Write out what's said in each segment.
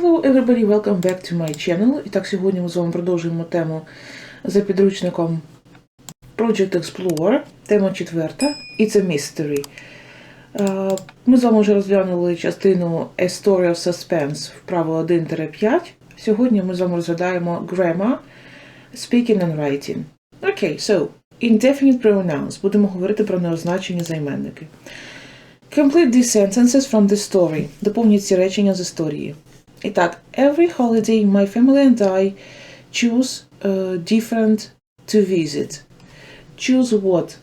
Hello everybody, welcome back to my channel. І так, сьогодні ми з вами продовжуємо тему за підручником Project Explorer, тема четверта, і це Mystery. Е, Ми з вами вже розглянули частину A Story of Suspense вправо 1-5. Сьогодні ми з вами розглядаємо Grammar, Speaking and Writing. Окей, so, indefinite pronouns. Будемо говорити про неозначені займенники. Complete these sentences from the story. Доповніть ці речення з історії. І так, every holiday my family and I choose uh, different to visit. Choose what?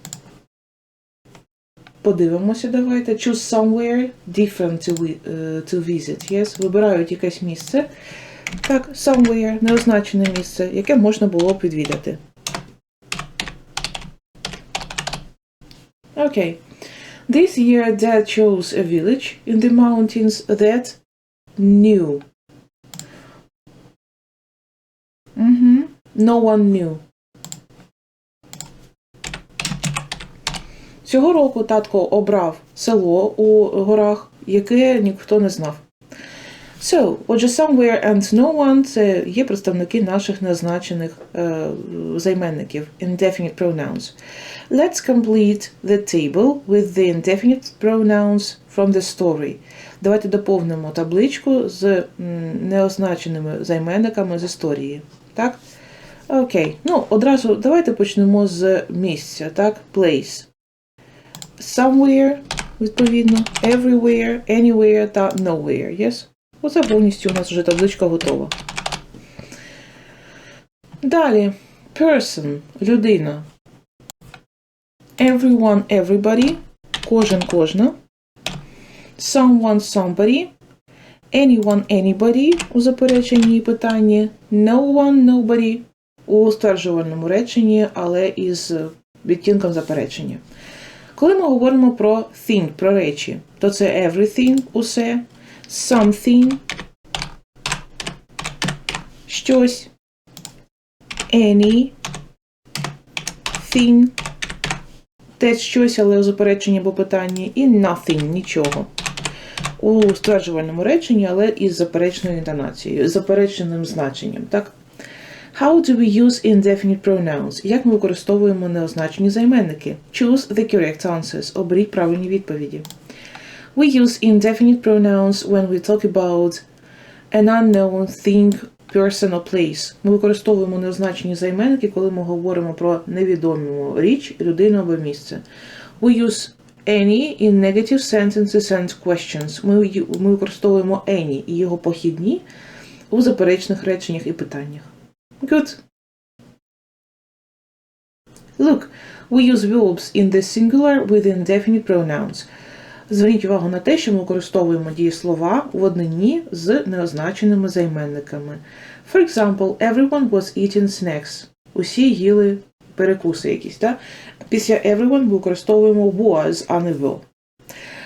Подивимося, давайте. Choose somewhere different to, vi- uh, to visit. Yes? Вибирають якесь місце. Так, somewhere, неозначене місце, яке можна було б відвідати. Окей. This year Dad chose a village in the mountains that knew. Mm-hmm. No one knew. Цього року татко обрав село у горах, яке ніхто не знав. So, отже, somewhere and no one це є представники наших незначених е, займенників, indefinite pronouns. Let's complete the table with the indefinite pronouns from the story. Давайте доповнимо табличку з неозначеними займенниками з історії. Так? Окей. Ну, одразу давайте почнемо з місця, так? Place. Somewhere, відповідно, everywhere, anywhere та nowhere. Yes? Оце повністю у нас вже табличка готова. Далі. Person людина. Everyone, everybody. Кожен, кожна. Someone, somebody. Anyone, anybody у запереченні і питанні. No one, nobody у стверджувальному реченні, але із відтінком заперечення. Коли ми говоримо про thing, про речі, то це everything, усе, something, щось, any, thing, теж щось, але у запереченні або питанні, і nothing, нічого. У стверджувальному реченні, але із заперечною інтонацією, запереченим значенням, так? How do we use indefinite pronouns? Як ми використовуємо неозначені займенники? Choose the correct answers. Оберіть правильні відповіді. We use indefinite pronouns when we talk about an unknown thing, person or place. Ми використовуємо неозначені займенники, коли ми говоримо про невідому річ, людину або місце. We use any in negative sentences and questions. Ми, ю- ми використовуємо any і його похідні у заперечних реченнях і питаннях. Good. Look, we use verbs in the singular with indefinite pronouns. Зверніть увагу на те, що ми використовуємо дієслова в однині з неозначеними займенниками. For example, everyone was eating snacks. Усі їли перекуси якісь, так? Після everyone ми використовуємо was, а не will.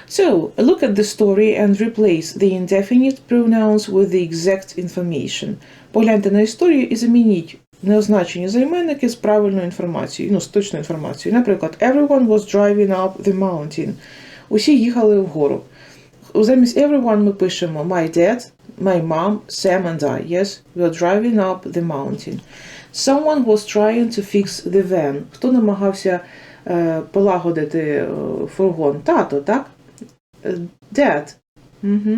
So, look at the story and replace the indefinite pronouns with the exact information. Погляньте на історію і замініть неозначені займенники з правильною інформацією, ну, з точною інформацією. Наприклад, everyone was driving up the mountain. Усі їхали вгору. Замість everyone ми пишемо my dad, my mom, Sam and I. Yes, we are driving up the mountain. Someone was trying to fix the van. Хто намагався е, полагодити е, фургон? Тато, так? Е, Dad. Угу.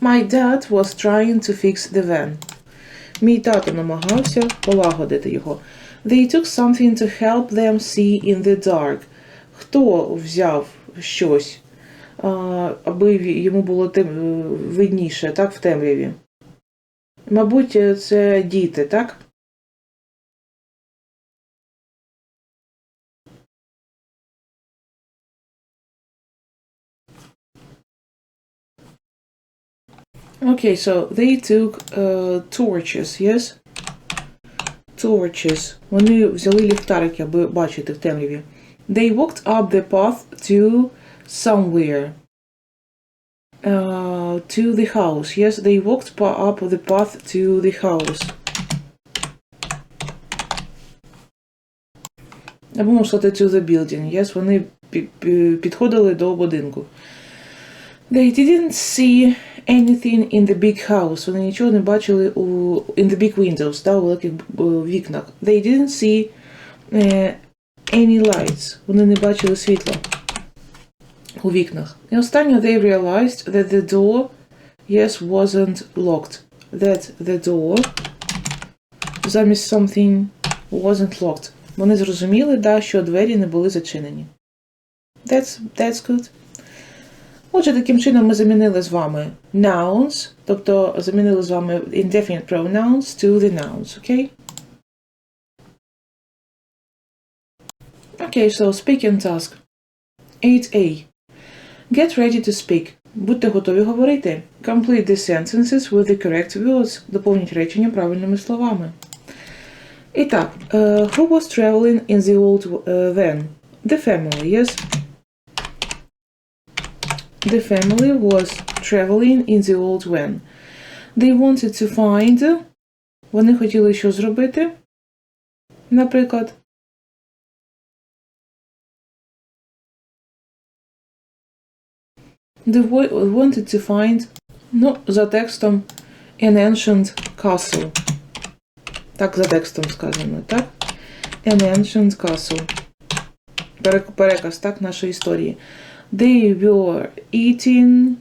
My dad was trying to fix the van. Мій тато намагався полагодити його. They took something to help them see in the dark. Хто взяв щось, аби йому було е, видніше, так, в темряві? Мабуть, е, це діти, так? Okay, so they took uh, torches, yes? Torches. Вони взяли ліхтарики, аби бачити в темряві. They walked up the path to somewhere. Uh, to the house. Yes, they walked pa- up the path to the house. Або можна сказати to the building. Yes, вони пі- пі- підходили до будинку. They didn't see anything in the big house. Вони нічого не бачили у in the big windows, да, у великих е, вікнах. They didn't see е, any lights. Вони не бачили світла у вікнах. І останнє, they realized that the door, yes, wasn't locked. That the door замість something wasn't locked. Вони зрозуміли, да, що двері не були зачинені. That's, that's good. Отже, таким чином ми замінили з вами nouns, тобто замінили з вами indefinite pronouns to the nouns, окей? Окей, so speaking task. 8a. Get ready to speak. Будьте готові говорити. Complete the sentences with the correct words. Доповніть речення правильними словами. І так, е, who was traveling in the old е, van? The family, yes? The family was traveling in the old van. They wanted to find. Вони хотіли що зробити? Наприклад. They wa- wanted to find, ну, за текстом, an ancient castle. Так, за текстом сказано, так? An ancient castle. Переказ, так, нашої історії. They were eating.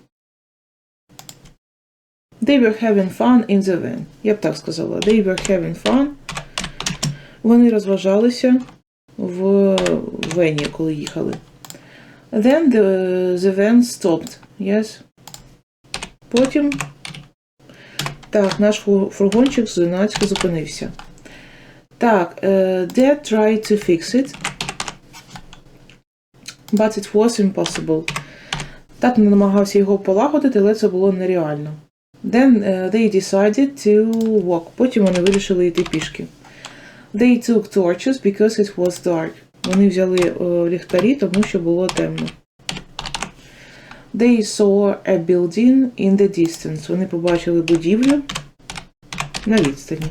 They were having fun in the van. Я б так сказала. They were having fun. Вони розважалися в вені, коли їхали. Then the, the van stopped. Yes. Потім. Так, наш фу- фургончик зненацька зупинився. Так, е, Dad tried to fix it. But it was impossible. Тато намагався його полагодити, але це було нереально. Then е, they decided to walk. Потім вони вирішили йти пішки. They took torches because it was dark. Вони взяли е, ліхтарі, тому що було темно. They saw a building in the distance. Вони побачили будівлю на відстані.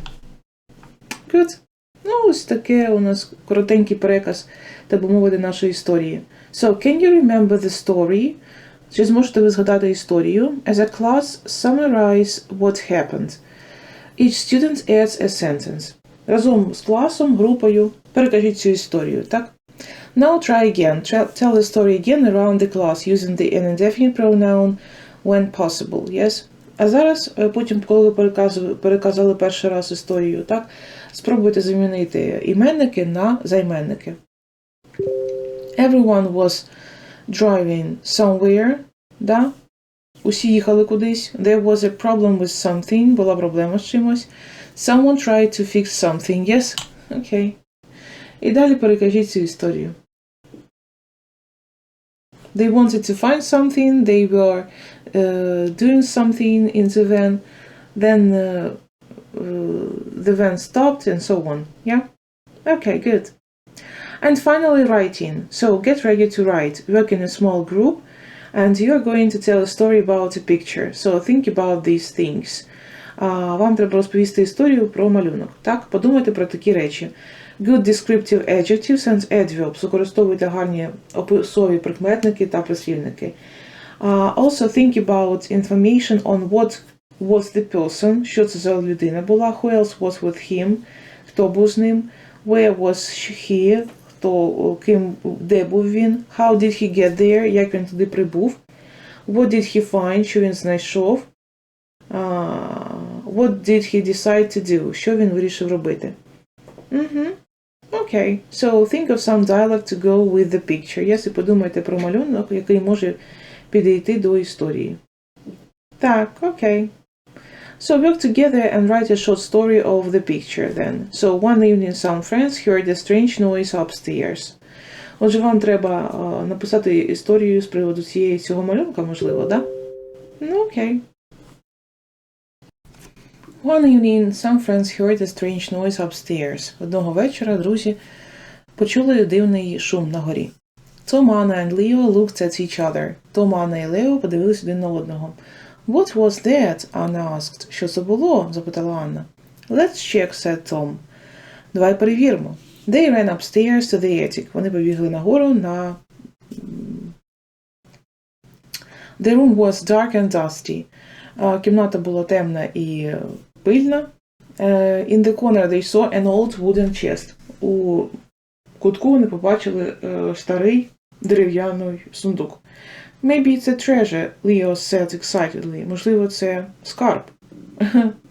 Good. Ну, ось таке у нас коротенький переказ, так би мовити, нашої історії. So, can you remember the story? Чи зможете ви згадати історію? As a class, summarize what happened. Each student adds a sentence. Разом з класом, групою перекажіть цю історію, так? Now try again. Tell the story again around the class using the an indefinite pronoun when possible. Yes? А зараз, е, потім, коли ви переказали перший раз історію, так, спробуйте замінити іменники на займенники. Everyone was driving somewhere. Да? Усі їхали кудись. There was a problem with something. Була проблема з чимось. Someone tried to fix something. Yes? Окей. І далі перекажіть цю історію. They wanted to find something, they were uh, doing something in the van, then uh, uh, the van stopped, and so on. Yeah? Okay, good. And finally, writing. So get ready to write. Work in a small group, and you are going to tell a story about a picture. So think about these things. А, Вам треба розповісти історію про малюнок. Так, подумайте про такі речі. Good descriptive adjectives and adverbs. Використовуйте гарні описові прикметники та прислівники. Uh, also think about information on what was the person, що це за людина була, who else was with him, хто був з ним, where was he, хто, ким, де був він, how did he get there, як він туди прибув, what did he find, що він знайшов, uh, what did he decide to do, що він вирішив робити. Угу. Окей. So think of some dialogue to go with the picture. Yes, і подумайте про малюнок, який може підійти до історії. Так, окей. So work together and write a short story of the picture then. So one evening some friends heard a strange noise upstairs. Отже, вам треба а, написати історію з приводу цієї цього малюнка, можливо, да? Ну, окей. One evening some friends heard a strange noise upstairs. Одного вечора друзі почули дивний шум на горі. Том, Anna and Leo looked at each other. Том, Анна і Лео подивились один на одного. What was that? Anna asked. Що це було? запитала Анна. Let's check, said Tom. Давай перевіримо. They ran upstairs to the attic. Вони побігли нагору на, The room was dark and dusty. Е, Кімната була темна і е, пильна. Е, In the corner they saw an old wooden chest. У кутку вони побачили е, старий дерев'яний сундук. Maybe it's a treasure, Leo said excitedly. Можливо, це скарб,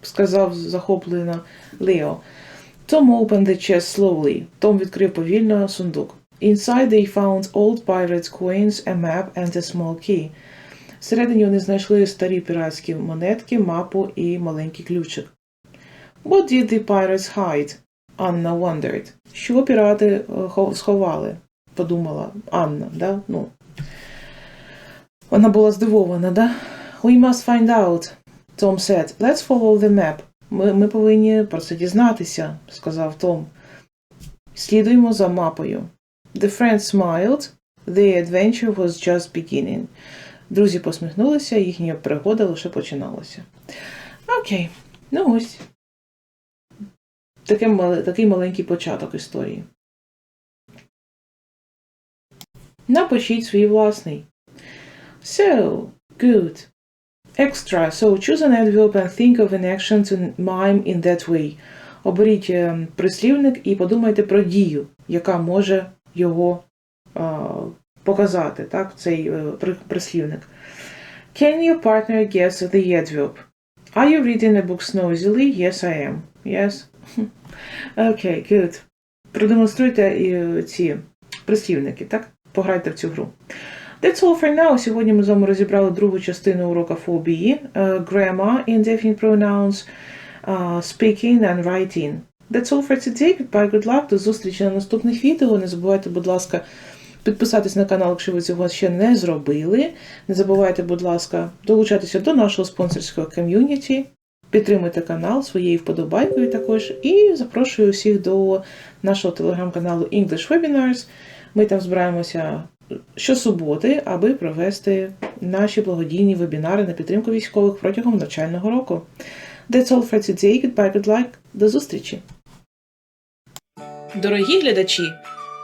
сказав захоплено Лео. Tom opened the chest slowly. Том відкрив повільно сундук. Inside they found old pirates' coins, a map and a small key. Всередині вони знайшли старі піратські монетки, мапу і маленький ключик. What did the pirates hide? Анна wondered. Що пірати е, сховали? Подумала Анна, да? Ну. Вона була здивована, да? We must find out, Tom said. Let's follow the map. Ми, ми повинні про це дізнатися, сказав Том. Слідуємо за мапою. The friends smiled. The adventure was just beginning. Друзі посміхнулися, їхня пригода лише починалася. Окей, ну ось. Таке, мале- такий маленький початок історії. Напишіть свій власний. So, good. Extra. So, choose an adverb and think of an action to mime in that way. Оберіть е, прислівник і подумайте про дію, яка може його е, показати, так, цей е, прислівник. Can your partner guess the adverb? Are you reading a book noisily? Yes, I am. Yes. Okay, good. Продемонструйте е, ці прислівники, так? Пограйте в цю гру. That's all for now. Сьогодні ми з вами розібрали другу частину урока 4B. е, Grammar, indefinite pronouns, е, speaking and writing. That's all for today. Goodbye, good luck. До зустрічі на наступних відео. Не забувайте, будь ласка, підписатись на канал, якщо ви цього ще не зробили. Не забувайте, будь ласка, долучатися до нашого спонсорського ком'юніті. Підтримуйте канал своєю вподобайкою також. І запрошую усіх до нашого телеграм-каналу English Webinars. Ми там збираємося щосуботи, аби провести наші благодійні вебінари на підтримку військових протягом навчального року. That's all for today. Goodbye, good luck. До зустрічі! Дорогі глядачі,